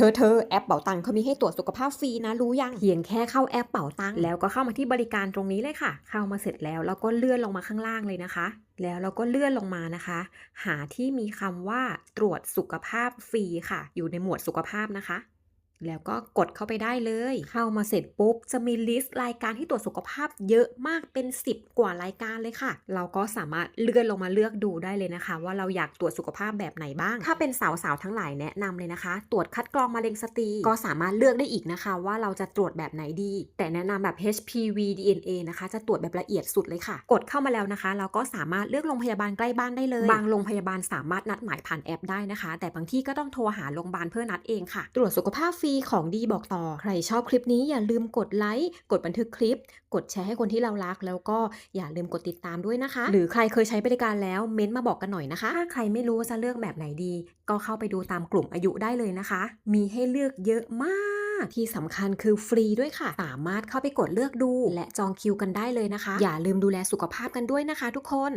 ธอเธอแอปเป๋าตังค์เขามีให้ตรวจสุขภาพฟรีนะรู้ยังเพียงแค่เข้าแอปเป๋าตังค์แล้วก็เข้ามาที่บริการตรงนี้เลยค่ะ เข้ามาเสร็จแล้วเราก็เลื่อนลงมาข้างล่างเลยนะคะ แล้วเราก็เลื่อนลงมานะคะ หาที่มีคำว่าตรวจสุขภาพฟรีค่ะ อยู่ในหมวดสุขภาพนะคะ แล้วก็กดเข้าไปได้เลย เข้ามาเสร็จปุ๊บ จะมีลิสต์รายการที่ตรวจสุขภาพเยอะมากเป็น 10 กว่ารายการเลยค่ะ เราก็สามารถเลื่อนลงมาเลือกดูได้เลยนะคะ ว่าเราอยากตรวจสุขภาพแบบไหนบ้าง ถ้าเป็นสาวๆทั้งหลายแนะนำเลยนะคะ ตรวจคัดกรองมะเร็งสตรีก็สามารถเลือกได้อีกนะคะ ว่าเราจะตรวจแบบไหนดี แต่แนะนำแบบ HPV DNA นะคะ จะตรวจแบบละเอียดสุดเลยค่ะ กดเข้ามาแล้วนะคะ เราก็สามารถเลือกโรงพยาบาลใกล้บ้านได้เลย บางโรงพยาบาลสามารถนัดหมายผ่านแอปได้นะคะ แต่บางที่ก็ต้องโทรหาโรงพยาบาลเพื่อนัดเองค่ะ ตรวจสุขภาพฟรีของดีบอกต่อ ใครชอบคลิปนี้อย่าลืมกดไลค์ กดบันทึกคลิป กดแชร์ให้คนที่เรารัก แล้วก็อย่าลืมกดติดตามด้วยนะคะ หรือใครเคยใช้บริการแล้วเม้นต์มาบอกกันหน่อยนะคะ ถ้าใครไม่รู้ว่าจะเลือกแบบไหนดี ก็เข้าไปดูตามกลุ่มอายุได้เลยนะคะ มีให้เลือกเยอะมากที่สำคัญคือฟรีด้วยค่ะ สามารถเข้าไปกดเลือกดู และจองคิวกันได้เลยนะคะ อย่าลืมดูแลสุขภาพกันด้วยนะคะทุกคน